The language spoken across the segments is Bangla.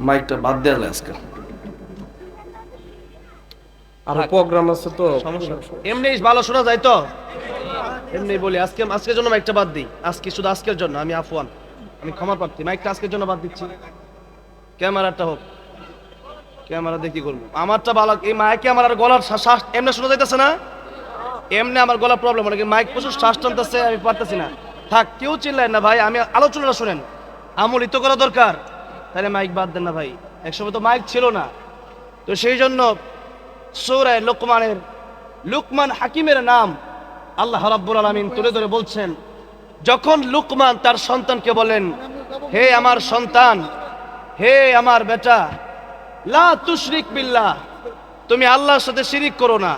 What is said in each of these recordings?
মাইকটা বাদ দেওয়া আজকে। আর প্রোগ্রাম আছে তো। এমনি ভালো শোনা যায় তো? এমনি বলি আজকে আজকের জন্য মাইকটা বাদ দিই। আজকে শুধু আজকের জন্য আমি আফওয়ান। আমি ক্ষমা প্রার্থী। মাইকটা আজকের জন্য বাদ দিচ্ছি। ক্যামেরাটা হোক। ক্যামেরা দিয়ে কি করব? আমারটা ভালো এই মাইকে আমার আর গলার শ্বাস- এমনি শোনা যাইতেছে না? এমনি আমার গলার প্রবলেম অনেক মাইক প্রচুর শ্বাস টানতেছে আমি পারতেছি না। থাক কেউ চিনলেন না ভাই। আমি আলোচনাটা শোনেন। আমলিত করা দরকার। তাহলে মাইক বাদ দেন না ভাই। একসময় তো মাইক ছিল না। তো সেই জন্য সৌরায় লোকমানের, লুকমান হাকিমের নাম আল্লাহ রাব্বুল আলামিন তুলে ধরে বলছেন, যখন লুকমান তার সন্তানকে বলেন, হে আমার সন্তান, হে আমার বেটা, লা তুশরিক বিল্লাহ, তুমি আল্লাহর সাথে শিরিক করো না।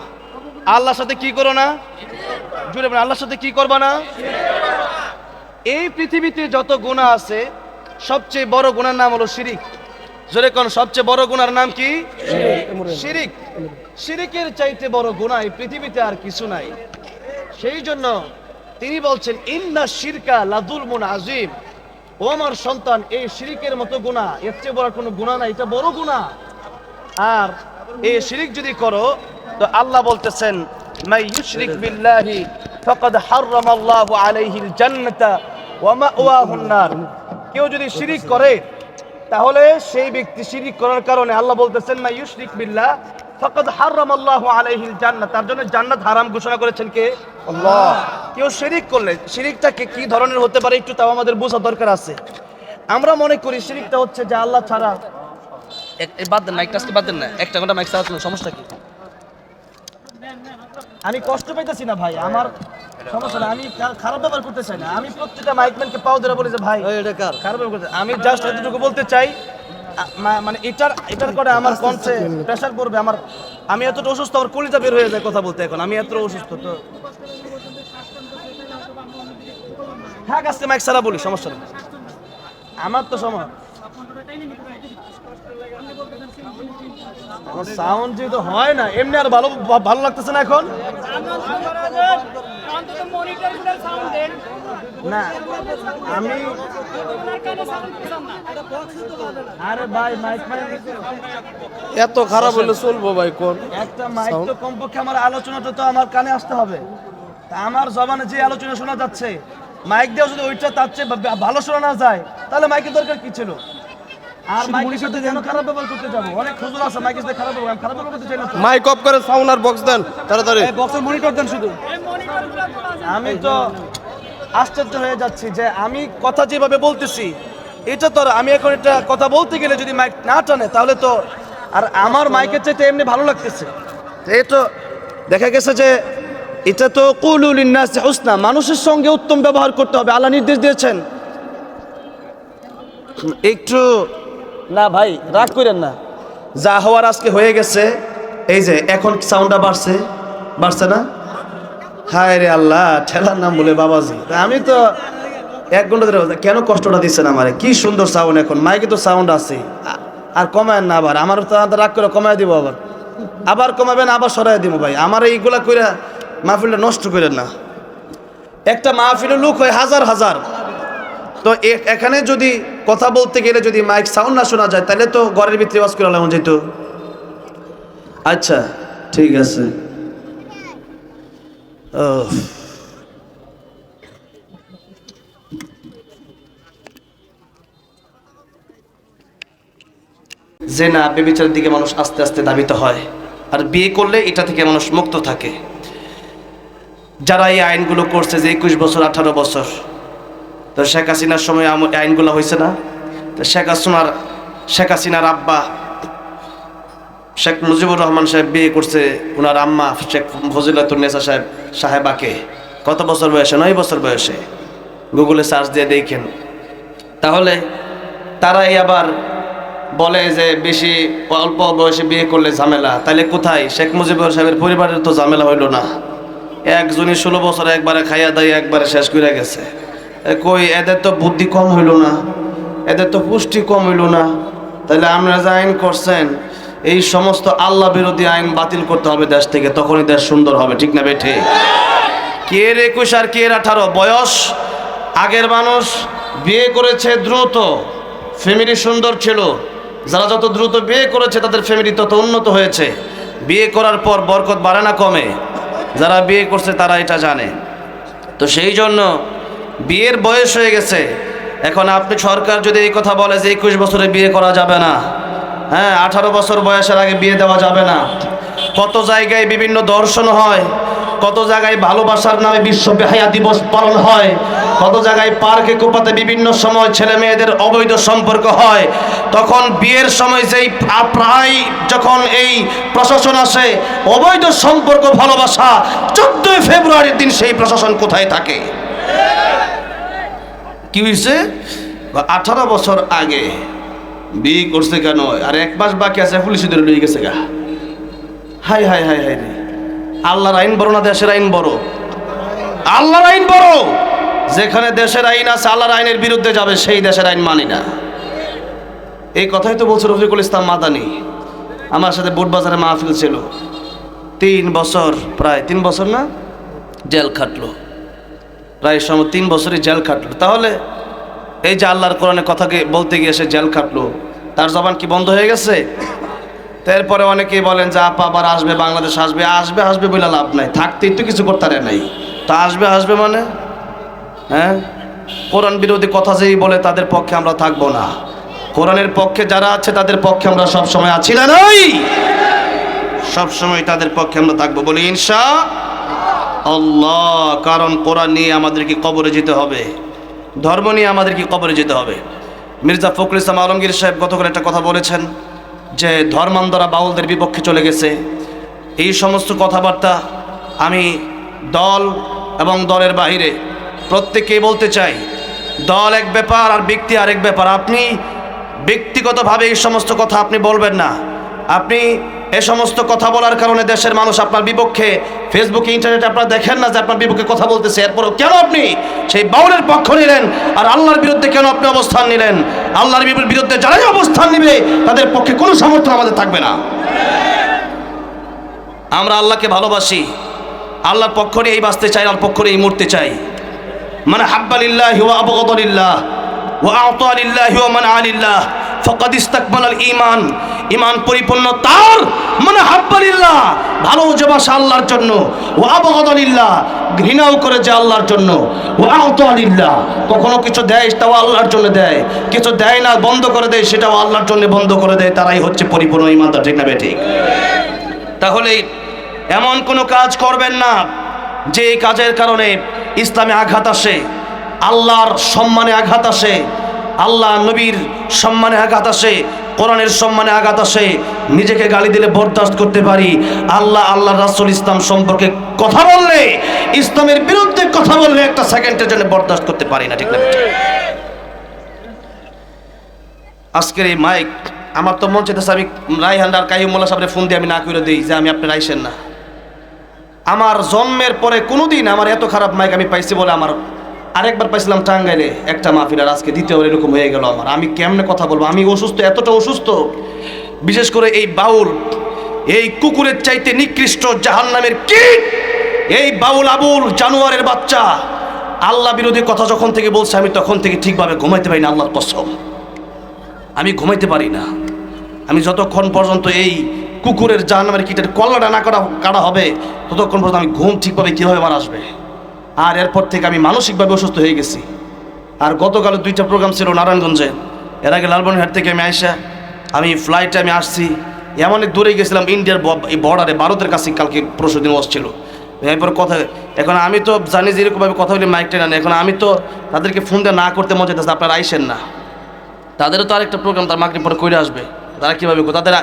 আল্লাহর সাথে কি করো না? জুড়ে আল্লাহর সাথে কি করবা না? এই পৃথিবীতে যত গুণা আছে সবচেয়ে বড় গুনার নাম হলো শিরিক। জোরে কোন, সবচেয়ে বড় গুনার নাম কি? শিরিক। শিরিকের চাইতে বড় গুনাহ এই পৃথিবীতে আর কিছু নাই। সেই জন্য তিনি বলছেন, ইন্না শিরকা লাদুল মুন আজিম ও আমার সন্তান, এই শিরিকের মতো গুনাহ, এর চেয়ে বড় কোনো গুনাহ নাই, এটা বড় গুনাহ। আর এই শিরিক যদি করো, তো আল্লাহ বলতেছেন, মাই ইউশরিক বিল্লাহি ফাকাদ হারামাল্লাহু আলাইহিল জান্নাতা ওয়া মাওয়াহুন নার। কেউ যদি শিরিক করে তাহলে সেই ব্যক্তি শিরিক করার কারণে আল্লাহ বলতেছেন মাই ইউশরিক বিল্লাহ ফাকাদ হারামাল্লাহু আলাইহিল জান্নাত তার জন্য জান্নাত হারাম ঘোষণা করেছেন কে? আল্লাহ। কেউ শিরিক করলে শিরিকটাকে কি ধরনের হতে পারে একটু তাও আমাদের বোঝা দরকার আছে। আমরা মনে করি শিরিকটা হচ্ছে যে আল্লাহ ছাড়া বাদ দেন মাইকটা আজকে বাদ দেন না। একটা ঘণ্টা মাইক সমস্যা কি? আমি কষ্ট পাইতেছি না ভাই আমার সমস্যা না আমি খা- খারাপ ব্যবহার করতে চাই না। আমি প্রত্যেকটা মাইকম্যানকে পাও ধরে বলি যে ভাই খারাপ ব্যবহার করতে আমি জাস্ট এতটুকু বলতে চাই মানে এটার এটার করে আমার কণ্ঠে প্রেশার পড়বে। আমার আমি এতটা অসুস্থ আমার কলিজা বের হয়ে যায় কথা বলতে এখন। আমি এতটা অসুস্থ তো। হ্যাঁ আজকে মাইক ছাড়া বলি সমস্যা নেই। আমার তো সময়। সাউন্ড যেহেতু হয় না এমনি আর ভালো ভালো লাগতেছে না এখন অন্তত মনিটরগুলোর সাউন্ড দেন না আমি আরে ভাই মাইক এত খারাপ হলে চলবো ভাই কোন একটা মাইক তো কমপক্ষে আমার আলোচনাটা তো আমার কানে আসতে হবে। তা আমার জবানে যে আলোচনা শোনা যাচ্ছে মাইক দিয়ে যদি ওইটা তার চেয়ে ভালো শোনা না যায় তাহলে মাইকের দরকার কি ছিল? আর মাইকের সাথে কেন খারাপ ব্যবহার করতে যাব। অনেক খুজুর আছে মাইকের সাথে খারাপ ব্যবহার খারাপ ব্যবহার করতে চাই না মাইক অফ করে সাউন্ড আর বক্স দেন তাড়াতাড়ি। বক্সের মনিটর দেন শুধু। আমি তো আশ্চর্য হয়ে যাচ্ছি যে আমি কথা যেভাবে বলতেছি, এটা তো আমি এখন এটা কথা বলতে গেলে যদি মাইক না টানে, তাহলে তো আর আমার মাইকের চাইতে এমনি ভালো লাগতেছে। এই তো দেখা গেছে যে এটা তো কুলুল ইন্নাস হুসনা, মানুষের সঙ্গে উত্তম ব্যবহার করতে হবে, আল্লাহ নির্দেশ দিয়েছেন। একটু না ভাই, রাগ করেন না। যা হওয়ার আজকে হয়ে গেছে, এই যে এখন সাউন্ডটা বাড়ছে বাড়ছে না? হায় রে আল্লাহ, ঠেলার নাম বলে বাবাজি। আমি তো এক ঘণ্টা ধরে কেন কষ্টটা দিচ্ছেন আমারে? কি সুন্দর সাউন্ড এখন, মাইকে তো সাউন্ড আছে। আর কমায় না আবার আমার তো রাগ করে কমায় দিব আবার। আবার কমাবেন, আবার সরাই দিব ভাই। আমার এইগুলা কইরা মাহফিলটা নষ্ট করেন না। একটা মাহফিলের লোক হয় হাজার হাজার। তো এখানে যদি কথা বলতে গেলে যদি মাইক সাউন্ড না শোনা যায়, তাহলে তো ঘরের ভিতরে ওয়াজ করে যেত। আচ্ছা ঠিক আছে। যে না বেবিচারের দিকে মানুষ আস্তে আস্তে দাবিত হয়। আর বিয়ে করলে এটা থেকে মানুষ মুক্ত থাকে। যারা এই আইনগুলো করছে যে একুশ বছর, আঠারো বছর, তো শেখ হাসিনার সময় আইনগুলো হয়েছে না? তো শেখ হাসিনার শেখ হাসিনার আব্বা শেখ মুজিবুর রহমান সাহেব বিয়ে করছে ওনার আম্মা শেখ ফজিলাতুন্নেসা সাহেব, সাহেবাকে। কত বছর বয়সে? নয় বছর বয়সে। গুগলে সার্চ দিয়ে দেখেন। তাহলে তারাই আবার বলে যে বেশি অল্প বয়সে বিয়ে করলে ঝামেলা। তাহলে কোথায়? শেখ মুজিবুর সাহেবের পরিবারের তো ঝামেলা হইল না। একজনই ষোলো বছর একবারে খাইয়া দাইয়া একবারে শেষ করে গেছে। কই, এদের তো বুদ্ধি কম হইল না। এদের তো পুষ্টি কম হইল না। তাহলে আপনারা যে আইন করছেন এই সমস্ত আল্লাহ বিরোধী আইন বাতিল করতে হবে দেশ থেকে, তখনই দেশ সুন্দর হবে, ঠিক না বেঠে? কে এর একুশ আর কে এর আঠারো? বয়স? আগের মানুষ বিয়ে করেছে দ্রুত ফ্যামিলি সুন্দর ছিল। যারা যত দ্রুত বিয়ে করেছে, তাদের ফ্যামিলি তত উন্নত হয়েছে। বিয়ে করার পর বরকত বাড়ে না কমে। যারা বিয়ে করছে, তারা এটা জানে। তো সেই জন্য বিয়ের বয়স হয়ে গেছে। এখন আপনি সরকার যদি এই কথা বলে যে একুশ বছরে বিয়ে করা যাবে না হ্যাঁ আঠারো বছর বয়সের আগে বিয়ে দেওয়া যাবে না। কত জায়গায় বিভিন্ন দর্শন হয়, কত জায়গায় ভালোবাসার নামে বিশ্ব বেহায়া দিবস পালন হয়, কত জায়গায় পার্কে কোপাতে বিভিন্ন সময় ছেলে মেয়েদের অবৈধ সম্পর্ক হয়। তখন বিয়ের সময় যেই প্রায় যখন এই প্রশাসন আসে, অবৈধ সম্পর্ক, ভালোবাসা, চোদ্দই ফেব্রুয়ারির দিন সেই প্রশাসন কোথায় থাকে? কি হয়েছে আঠারো বছর আগে বিয়ে করছে কেন? আর এক মাস বাকি আছে পুলিশ ধরে লয়ে গেছে গা। হাই হাই হাই হাই রে। আল্লাহর আইন বড় না দেশের আইন বড়? আল্লাহর আইন বড়? যেখানে দেশের আইন আছে, আল্লাহর আইনের বিরুদ্ধে যাবে, সেই দেশের আইন মানি না। এই কথাই তো বলছে রফিকুল ইসলাম মাদানি। আমার সাথে বুটবাজারে মাহফিল ছিল। তিন বছর, প্রায় তিন বছর না? জেল খাটলো। প্রায় সময় তিন বছরই জেল খাটলো। তাহলে এই যে আল্লাহর কোরআনে কথাকে বলতে গিয়ে সে জেল খাটলো, তার জবান কি বন্ধ হয়ে গেছে? তারপরে অনেকেই বলেন যে, আপা আবার আসবে, বাংলাদেশ আসবে। আসবে আসবে বলে লাভ নাই। থাকতেই তো কিছু করতে নাই। তা আসবে আসবে মানে? হ্যাঁ? কোরআন বিরোধী কথা যেই বলে, তাদের পক্ষে আমরা থাকব না। কোরআনের পক্ষে যারা আছে, তাদের পক্ষে আমরা সব সময় আছি না নই? সব সময় তাদের পক্ষে আমরা থাকব। বলি, ইনশা আল্লাহ। কারণ কোরআন নিয়ে আমাদেরকে কবরে যেতে হবে। ধর্ম নিয়ে আমাদেরকে কবরে যেতে হবে? মির্জা ফখরুল ইসলাম আলমগীর সাহেব গতকাল একটা কথা বলেছেন যে ধর্মান্ধরা বাউলদের বিপক্ষে চলে গেছে। এই সমস্ত কথাবার্তা আমি দল এবং দলের বাইরে প্রত্যেককেই বলতে চাই। দল এক ব্যাপার আর ব্যক্তি আরেক ব্যাপার। আপনি ব্যক্তিগতভাবে এই সমস্ত কথা আপনি বলবেন না। আপনি এ সমস্ত কথা বলার কারণে দেশের মানুষ আপনার বিপক্ষে ফেসবুকে ইন্টারনেটে আপনারা দেখেন না যে আপনার বিপক্ষে কথা বলতেছে। এরপরও কেন আপনি সেই বাউলের পক্ষ নিলেন আর আল্লাহর বিরুদ্ধে কেন আপনি অবস্থান নিলেন? আল্লাহর বিরুদ্ধে যারাই অবস্থান নিবে, তাদের পক্ষে কোনো সমর্থন আমাদের থাকবে না। আমরা আল্লাহকে ভালোবাসি। আল্লাহর পক্ষ নিয়ে এই বাঁচতে চাই, আল্লাহর পক্ষ নিয়ে এই মরতে চাই। মানে হাব্বালিল্লাহ ওয়া আবগদলিল্লাহ ওয়া আতালিল্লাহ ওয়া মান আলিল্লাহ। ফকাদ ইস্তাকবালাল ঈমান। ঈমান পরিপূর্ণ তার মানে হাব্বালিল্লাহ ভালো জবাসা আল্লাহর জন্য। ও আবগদলিল্লাহ ঘৃণাও করে যে আল্লাহর জন্য। ও আতালিল্লাহ কখনো কিছু দেয় তাও আল্লাহর জন্য দেয়। কিছু দেয় না বন্ধ করে দেয় সেটাও আল্লাহর জন্য বন্ধ করে দেয়। তারাই হচ্ছে পরিপূর্ণ ঈমানদার, ঠিক না ঠিক। তাহলে এমন কোনো কাজ করবেন না যে কাজের কারণে ইসলামে আঘাত আসে, আল্লাহর সম্মানে আঘাত আসে আল্লাহ নবীর সম্মানে আঘাত আসে, কোরআনের সম্মানে আঘাত আসে, নিজেকে গালি দিলে বরদাস্ত করতে পারি। আল্লাহ আল্লাহ রাসুল ইসলাম সম্পর্কে কথা বললে, ইসলামের বিরুদ্ধে কথা বললে একটা সেকেন্ডের জন্য বরদাস্ত করতে পারি না, ঠিক না? আজকের এই মাইক আমার তো মন চাইতেছে আমি রাইহান আর কাহিমুল্লাহ সাহেবের ফোন দিয়ে আমি না করে দিই যে আমি আপনার আইসেন না। আমার জন্মের পরে কোনোদিন আমার এত খারাপ মাইক আমি পাইছি বলে আমার আরেকবার পাইছিলাম টাঙ্গাইলে একটা মাহফিল আর আজকে দ্বিতীয়বার এরকম হয়ে গেল আমার। আমি কেমনে কথা বলব? আমি অসুস্থ, এতটা অসুস্থ। বিশেষ করে এই বাউল, এই কুকুরের চাইতে নিকৃষ্ট জাহান নামের কীট, এই বাউল আবুল জানোয়ারের বাচ্চা। আল্লাহ বিরোধী কথা যখন থেকে বলছে, আমি তখন থেকে ঠিকভাবে ঘুমাইতে পারি না, আল্লাহর কসম। আমি ঘুমাইতে পারি না। আমি যতক্ষণ পর্যন্ত এই কুকুরের জাহান্নামের কীটের কল্লাটা না করা কাটা হবে, ততক্ষণ পর্যন্ত আমি ঘুম ঠিকভাবে কীভাবে আমার আসবে? আর এরপর থেকে আমি মানসিকভাবে অসুস্থ হয়ে গেছি। আর গতকাল দুইটা প্রোগ্রাম ছিল নারায়ণগঞ্জে। এর আগে লালবনহাট থেকে আমি আইসা আমি ফ্লাইটে আমি আসছি। এমন দূরে গেছিলাম, ইন্ডিয়ার বর্ডারে ভারতের কাছে কালকে পরশু দিন এরপর কথা, এখন আমি তো জানি যে এরকমভাবে কথা বলি মাইকটা না এখন আমি তো তাদেরকে ফোন দিয়ে না করতে মজা চাইতেছে, আপনারা আইসেন না। তাদেরও তো আরেকটা প্রোগ্রাম তার মাগরিব পরে করে আসবে। তারা কীভাবে তাদের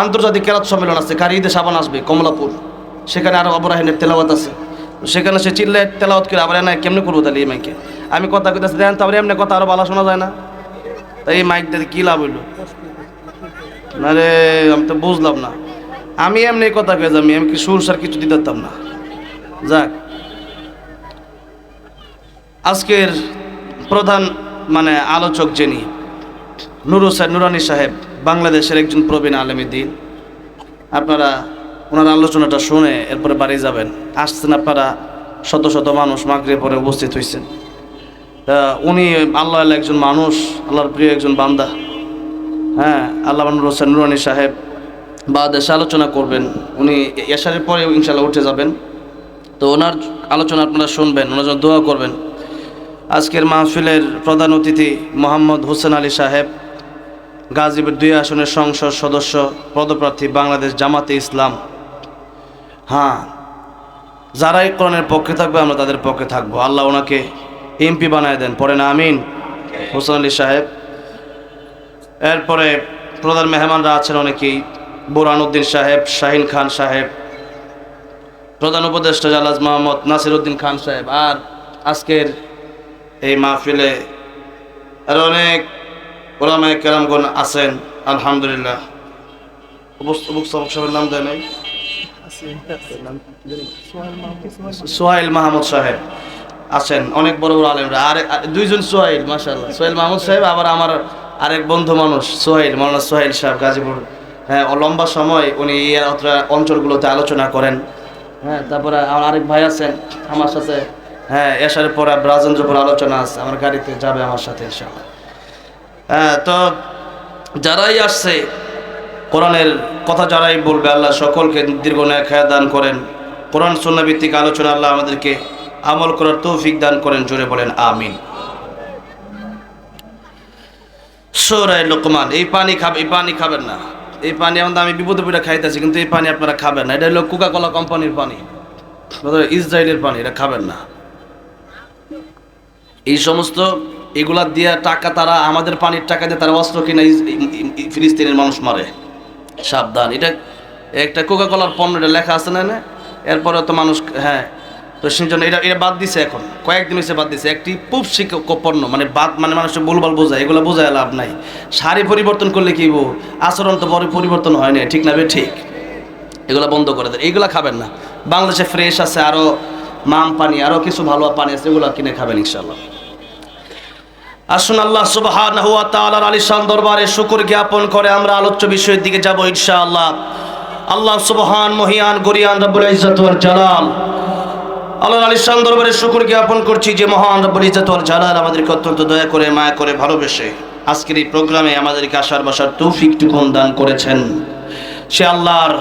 আন্তর্জাতিক কেরাত সম্মেলন আছে, কারি ঈদে সাবান আসবে, কমলাপুর। সেখানে আরও অবরাহিনের তেলাওয়াত আছে। সেখানে সে চিল্লে তেলাওয়াত করে, আবার না কেমনে করব তাহলে এই মাইকে? আমি কথা কইতেছি দেখেন তারপরে এমনি কথা আরও ভালো শোনা যায় না। তাই এই মাইক দিয়ে কী লাভ হইল? না রে, আমি তো বুঝলাম না। আমি এমনি কথা কয়ে যাবি, আমি সুর সার কিছু দিতে পারতাম না। যাক। আজকের প্রধান মানে আলোচক যিনি, নুরু সাহেব নুরানি সাহেব, বাংলাদেশের একজন প্রবীণ আলেমী দিন। আপনারা ওনার আলোচনাটা শুনে এরপরে বাড়ি যাবেন। আসছেন আপনারা শত শত মানুষ মাগরে পরে উপস্থিত হয়েছেন উনি আল্লাহ একজন মানুষ, আল্লাহর প্রিয় একজন বান্দা। হ্যাঁ আল্লাহ হোসেন নুরানি সাহেব। বা দেশে আলোচনা করবেন। উনি এশারের পরে ইনশাল্লাহ উঠে যাবেন। তো ওনার আলোচনা আপনারা শুনবেন, ওনার জন্য দোয়া করবেন। আজকের মাহফিলের প্রধান অতিথি মোহাম্মদ হোসেন আলী সাহেব, গাজীপুর দুই আসনের সংসদ সদস্য, পদপ্রার্থী বাংলাদেশ জামাতে ইসলাম। হ্যাঁ যারাই কোরআনের পক্ষে থাকবে, আমরা তাদের পক্ষে থাকব। আল্লাহ ওনাকে এমপি বানায় দেন। পরে না, আমিন। হোসেন আলী সাহেব। এরপরে প্রধান মেহমানরা আছেন অনেকেই। বুরহানুদ্দিন সাহেব, শাহিন খান সাহেব। প্রধান উপদেষ্টা জালাজ মোহাম্মদ নাসির উদ্দিন খান সাহেব। আর আজকের এই মাহফিলে আর অনেক ওলামায় কেরামগণ আছেন। আলহামদুলিল্লাহ। উপস্থাপক সাহেবের নাম দেয় নাই। সোহাইল মাহমুদ সাহেব আছেন, অনেক বড় বড় আলেমরা। আর দুইজন সোহাইল মাশাল্লাহ সোহেল মাহমুদ সাহেব, আবার আমার আরেক বন্ধু মানুষ, সোহাইল, মৌলানা সোহাইল সাহেব, গাজীপুর। হ্যাঁ লম্বা সময় উনি অত্র- অঞ্চলগুলোতে আলোচনা করেন। হ্যাঁ তারপরে আমার আরেক ভাই আছেন, আমার সাথে। হ্যাঁ এসারের পরে রাজেন্দ্রপুর আলোচনা আছে, আমার গাড়িতে যাবে আমার সাথে, ইনশাআল্লাহ। হ্যাঁ তো যারাই আসছে কোরআনের কথা যারাই বলবে আল্লাহ সকলকে দীর্ঘ খেয়া দান করেন। কোরআন সন্না ভিত্তিক আলোচনা আল্লাহ আমাদেরকে আমল করার তৌফিক দান করেন, জোরে বলেন, আমিন। সোরাই লোকমান, এই পানি খাবে, এই পানি খাবেন না। এই পানি আমাদের আমি বিপদে পড়ে খাইতেছি, কিন্তু এই পানি আপনারা খাবেন না। এটা হলো কোকা কোলা কোম্পানির পানি ইসরায়েলের পানি, এটা খাবেন না। এই সমস্ত এগুলা দিয়ে টাকা তারা, আমাদের পানির টাকা দিয়ে তারা অস্ত্র কিনা ফিলিস্তিনের মানুষ মারে। সাবধান। এটা একটা কোকা কলার পণ্য এটা লেখা আছে না এরপরে তো মানুষ হ্যাঁ। তো সেই জন্য এটা এটা বাদ দিছে এখন। কয়েকদিন হয়েছে বাদ দিছে। একটি পুপ পণ্য মানে বাদ মানে মানুষের ভুলভাল বোঝায় এগুলো বোঝায় লাভ নাই। শাড়ি পরিবর্তন করলে কি বউ আচরণ তো বড় পরিবর্তন হয় না ঠিক না বে? ঠিক। এগুলো বন্ধ করে দেয় এইগুলো খাবেন না। বাংলাদেশে ফ্রেশ আছে আরও মাম পানি আরও কিছু ভালো পানি আছে, এগুলো কিনে খাবেন ইনশাল্লাহ আসুন আল্লাহ সুবহানাহু ওয়া তাআলার আলিশান দরবারে শুকুর জ্ঞাপন করে আমরা আলোচ্য বিষয়ের দিকে যাব ইনশাআল্লাহ। আল্লাহ আল্লাহ সুবহান, মহিয়ান, গরিয়ান, রব্বুল ইজ্জত ওয়াল জালাল। আল্লাহর আলিশান দরবারে শুকুর জ্ঞাপন করছি যে মহান রব্বুল ইজ্জত জালাল আমাদেরকে অত্যন্ত দয়া করে, মায়া করে ভালোবেসে আজকের এই প্রোগ্রামে আমাদেরকে আসার বসার তৌফিকটুকুন দান করেছেন। সে আল্লাহর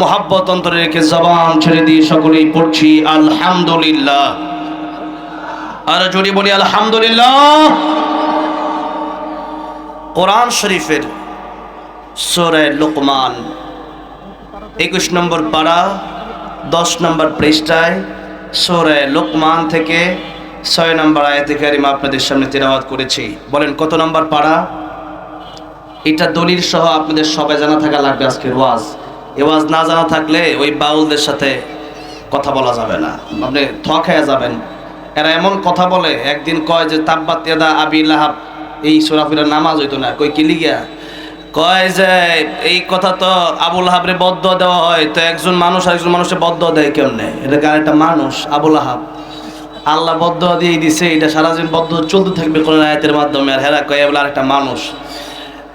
মোহাব্বত অন্তরে রেখে জবান ছেড়ে দিয়ে সকলেই পড়ছি, আলহামদুলিল্লাহ। আর জোরে বলি, আলহামদুলিল্লাহ। কোরআন শরীফের সোরে লোকমান, একুশ নম্বর পাড়া দশ নম্বর পৃষ্ঠায় সোরে লোকমান থেকে ছয় নম্বর আয়াতে আপনাদের সামনে তেলাওয়াত করেছি। বলেন, কত নম্বর পাড়া এটা দলিল সহ আপনাদের সবাই জানা থাকা লাগবে আজকের ওয়াজ। এ ওয়াজ না জানা থাকলে ওই বাউলদের সাথে কথা বলা যাবে না। আপনি থক হয়ে যাবেন। এরা এমন কথা বলে, একদিন কয় যে, তাব্বাত ইয়াদা আবি লাহাব। এই সুরাফিরার নামাজ হইতো না। কই, কি লিগিয়া? কয় যে, এই কথা তো আবুল হাবরে বদ্ধ দেওয়া হয়, তো একজন মানুষ আরেকজন মানুষের বদ্ধ দেয় কেমনে? এটা কার একটা মানুষ? আবুল আহাব আল্লাহ বদ্ধ দিয়ে দিছে, এটা সারা জীবন বদ্ধ চলতে থাকবে কোন আয়াতের মাধ্যমে। আর হেরা কয় বলে আরেকটা মানুষ।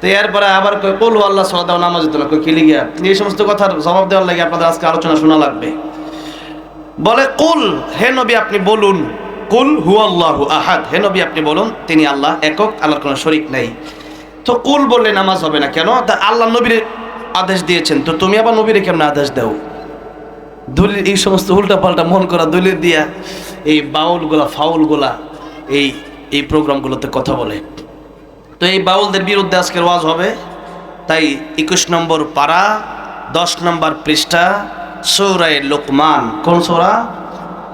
তো এরপরে আবার কই কলু আল্লাহ সাল্লাহ নামাজ দিত না। কই কি লিগিয়া? এই সমস্ত কথার জবাব দেওয়ার লাগে আপনাদের আজকে আলোচনা শোনা লাগবে। বলে, কুল, হে নবী, আপনি বলুন। কুল হু আল্লাহু আহাদ। হে নবী, আপনি বলুন, তিনি আল্লাহ একক, আল্লাহর কোনো শরিক নাই। তো কুল বললে নামাজ হবে না কেন? তা আল্লাহ নবীর আদেশ দিয়েছেন। তো তুমি আবার নবীরে কেমন আদেশ দাও? দলিল, এই সমস্ত উল্টা পাল্টা মন করা দলিল দিয়া এই বাউলগুলা, ফাউলগুলা, এই এই প্রোগ্রামগুলোতে কথা বলে। তো এই বাউলদের বিরুদ্ধে আজকের ওয়াজ হবে। তাই একুশ নম্বর পাড়া, দশ নম্বর পৃষ্ঠা, সৌরায় লোকমান। কোন সোরা?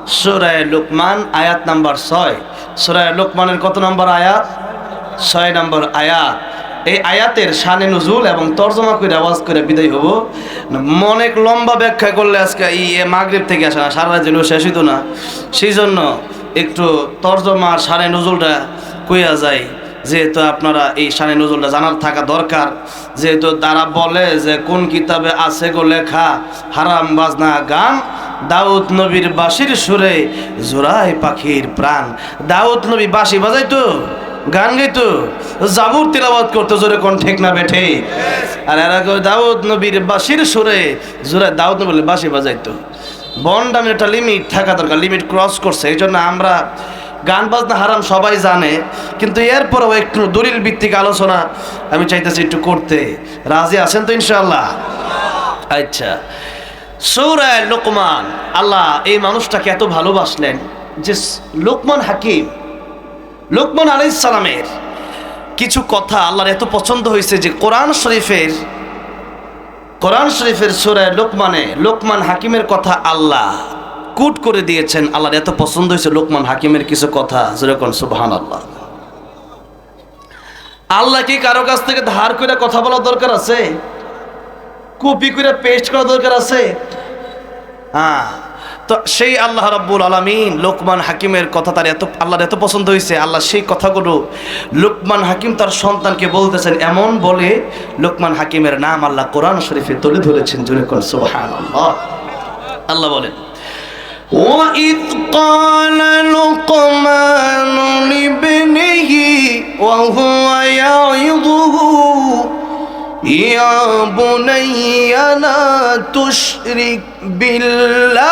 সৌরায় লোকমান, আয়াত নাম্বার ছয়। সুরায় লোকমানের কত নম্বর আয়াত? ছয় নম্বর আয়াত। এই আয়াতের সানে নজুল এবং তর্জমা করে, আওয়াজ করে বিদায় হব। অনেক লম্বা ব্যাখ্যা করলে আজকে এই মাগরিব থেকে আসা, সারা যেন শেষ হইতো না। সেই জন্য একটু তর্জমা সানে নজুলটা কইয়া যায় যেহেতু আপনারা এই শানে নজরুলটা জানার থাকা দরকার, যেহেতু তারা বলে যে কোন কিতাবে আছে গো লেখা, হারাম বাজনা গান, দাউদ নবীর বাঁশির সুরে জোড়াই পাখির প্রাণ। দাউদ নবী বাঁশি বাজাইতো, গান গাইতো, জাবুর তেলাবাদ করতো, জোরে কোন ঠিক না বেঠে আর এরা দাউদ নবীর বাঁশির সুরে জোড়ায় দাউদ নবীর বাঁশি বাজাইতো। বন্ডামের একটা লিমিট থাকা দরকার লিমিট ক্রস করছে, এই জন্য আমরা গান বাজনা হারাম সবাই জানে, কিন্তু এরপরেও একটু দলিল ভিত্তিক আলোচনা আমি চাইতেছি একটু করতে। রাজি আছেন তো ইনশাআল্লাহ? আচ্ছা। সৌরায় লোকমান, আল্লাহ এই মানুষটাকে এত ভালোবাসলেন যে লোকমান হাকিম, লোকমান আলাইহিস সালামের কিছু কথা আল্লাহর এত পছন্দ হয়েছে যে কোরআন শরীফের কোরআন শরীফের সুরায় লোকমানে, লোকমান হাকিমের কথা আল্লাহ কুট করে দিয়েছেন, আল্লাহর এত পছন্দ হয়েছে লোকমান হাকিমের কিছু কথা যেরকম সুবহান আল্লাহ আল্লাহ কি কারও কাছ থেকে ধার করে কথা বলার দরকার আছে? কপি করে পেস্ট করা দরকার আছে? হ্যাঁ তো সেই আল্লাহ রাব্বুল আলামিন লোকমান হাকিমের কথা তার এত, আল্লাহর এত পছন্দ হয়েছে, আল্লাহ সেই কথাগুলো লোকমান হাকিম তার সন্তানকে বলতেছেন, এমন বলে লোকমান হাকিমের নাম আল্লাহ কোরআন শরীফে তুলে ধরেছেন জুড়ে কোন সুবহানাল্লাহ। আল্লাহ বলেন وإذ قال لقمان لابنه وهو يعظه يا بني لا تشرك بالله